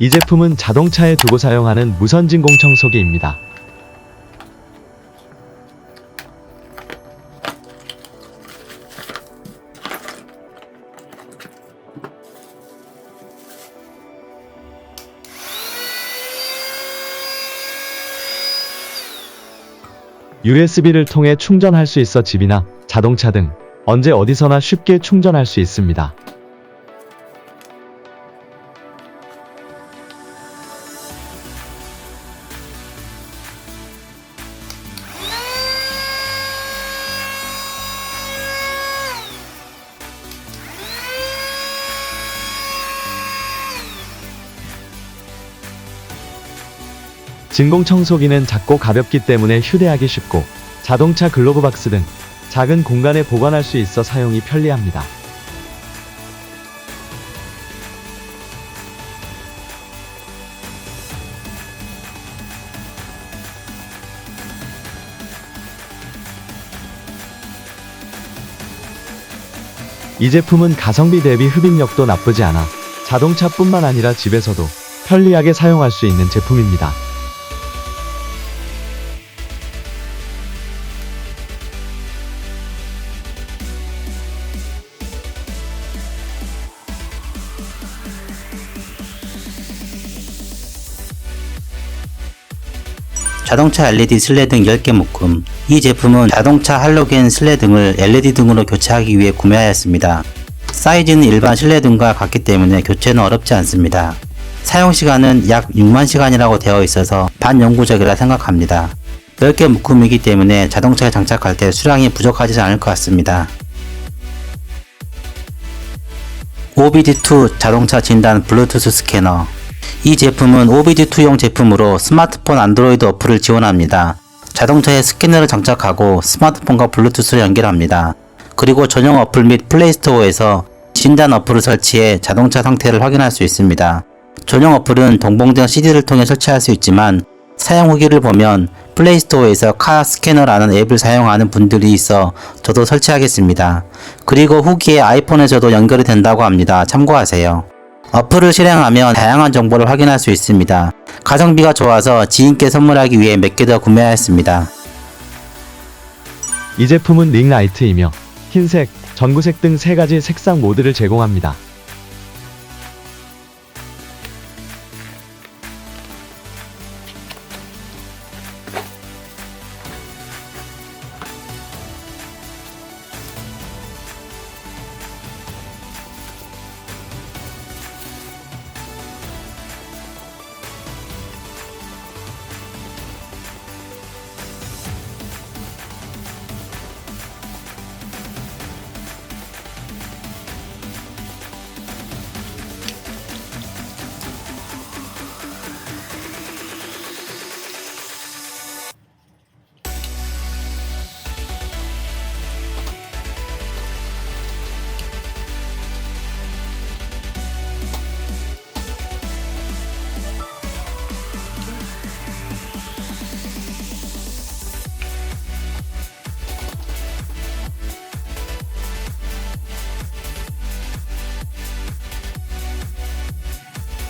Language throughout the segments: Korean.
이 제품은 자동차에 두고 사용하는 무선 진공 청소기입니다. USB를 통해 충전할 수 있어 집이나 자동차 등 언제 어디서나 쉽게 충전할 수 있습니다. 진공 청소기는 작고 가볍기 때문에 휴대하기 쉽고 자동차 글로브 박스 등 작은 공간에 보관할 수 있어 사용이 편리합니다. 이 제품은 가성비 대비 흡입력도 나쁘지 않아 자동차뿐만 아니라 집에서도 편리하게 사용할 수 있는 제품입니다. 자동차 LED 슬레 등 10개 묶음. 이 제품은 자동차 할로겐 슬레 등을 LED 등으로 교체하기 위해 구매하였습니다. 사이즈는 일반 슬레등과 같기 때문에 교체는 어렵지 않습니다. 사용 시간은 약 6만 시간이라고 되어 있어서 반영구적이라 생각합니다. 10개 묶음이기 때문에 자동차에 장착할 때 수량이 부족하지 않을 것 같습니다. OBD2 자동차 진단 블루투스 스캐너 이 제품은 OBD2용 제품으로 스마트폰 안드로이드 어플을 지원합니다. 자동차에 스캐너를 장착하고 스마트폰과 블루투스를 연결합니다. 그리고 전용 어플 및 플레이스토어에서 진단 어플을 설치해 자동차 상태를 확인할 수 있습니다. 전용 어플은 동봉된 CD를 통해 설치할 수 있지만 사용 후기를 보면 플레이스토어에서 카 스캐너라는 앱을 사용하는 분들이 있어 저도 설치하겠습니다. 그리고 후기에 아이폰에서도 연결이 된다고 합니다. 참고하세요. 어플을 실행하면 다양한 정보를 확인할 수 있습니다. 가성비가 좋아서 지인께 선물하기 위해 몇 개 더 구매하였습니다. 이 제품은 링라이트이며 흰색, 전구색 등 세 가지 색상 모드를 제공합니다.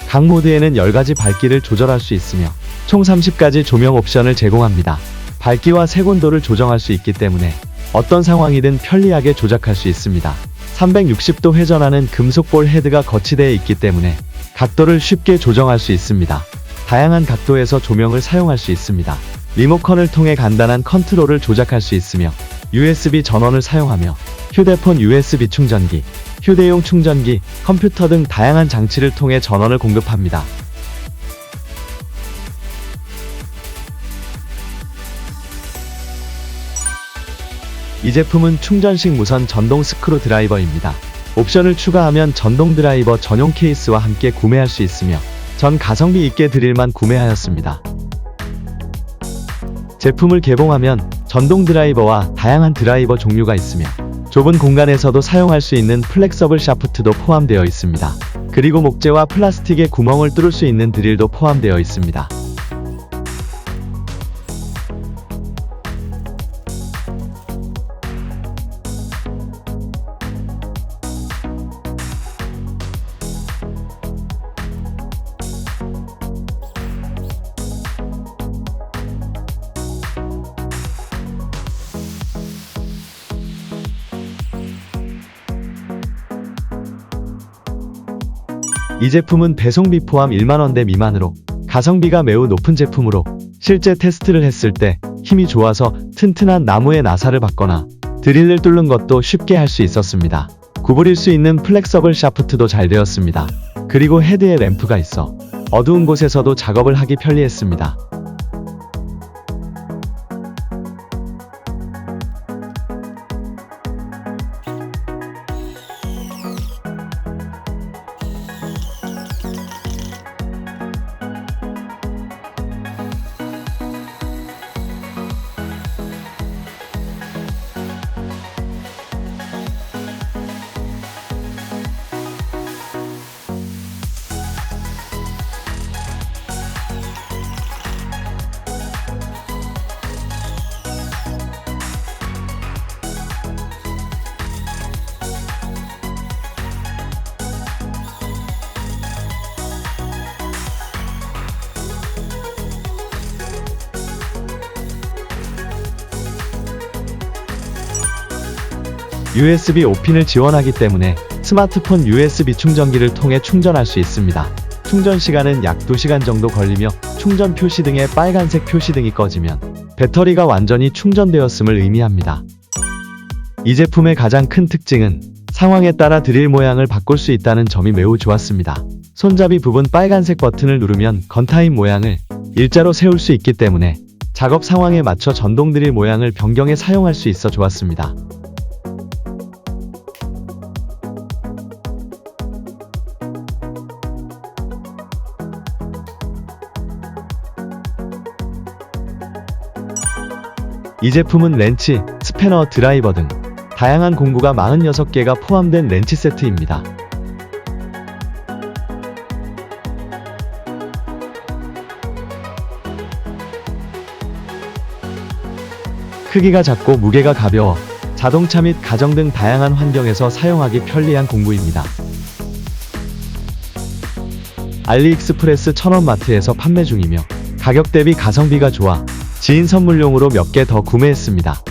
각 모드에는 10가지 밝기를 조절할 수 있으며 총 30가지 조명 옵션을 제공합니다. 밝기와 색온도를 조정할 수 있기 때문에 어떤 상황이든 편리하게 조작할 수 있습니다. 360도 회전하는 금속 볼 헤드가 거치되어 있기 때문에 각도를 쉽게 조정할 수 있습니다. 다양한 각도에서 조명을 사용할 수 있습니다. 리모컨을 통해 간단한 컨트롤을 조작할 수 있으며 USB 전원을 사용하며 휴대폰 USB 충전기, 휴대용 충전기, 컴퓨터 등 다양한 장치를 통해 전원을 공급합니다. 이 제품은 충전식 무선 전동 스크루 드라이버입니다. 옵션을 추가하면 전동 드라이버 전용 케이스와 함께 구매할 수 있으며 전 가성비 있게 드릴만 구매하였습니다. 제품을 개봉하면 전동 드라이버와 다양한 드라이버 종류가 있으며 좁은 공간에서도 사용할 수 있는 플렉서블 샤프트도 포함되어 있습니다. 그리고 목재와 플라스틱의 구멍을 뚫을 수 있는 드릴도 포함되어 있습니다. 이 제품은 배송비 포함 1만원대 미만으로 가성비가 매우 높은 제품으로 실제 테스트를 했을 때 힘이 좋아서 튼튼한 나무의 나사를 받거나 드릴을 뚫는 것도 쉽게 할 수 있었습니다. 구부릴 수 있는 플렉서블 샤프트도 잘 되었습니다. 그리고 헤드에 램프가 있어 어두운 곳에서도 작업을 하기 편리했습니다. USB 5핀을 지원하기 때문에 스마트폰 USB 충전기를 통해 충전할 수 있습니다. 충전 시간은 약 2시간 정도 걸리며 충전 표시 등의 빨간색 표시등이 꺼지면 배터리가 완전히 충전되었음을 의미합니다. 이 제품의 가장 큰 특징은 상황에 따라 드릴 모양을 바꿀 수 있다는 점이 매우 좋았습니다. 손잡이 부분 빨간색 버튼을 누르면 건타임 모양을 일자로 세울 수 있기 때문에 작업 상황에 맞춰 전동 드릴 모양을 변경해 사용할 수 있어 좋았습니다. 이 제품은 렌치, 스패너, 드라이버 등 다양한 공구가 46개가 포함된 렌치 세트입니다. 크기가 작고 무게가 가벼워 자동차 및 가정 등 다양한 환경에서 사용하기 편리한 공구입니다. 알리익스프레스 천원마트에서 판매 중이며 가격 대비 가성비가 좋아 지인 선물용으로 몇 개 더 구매했습니다.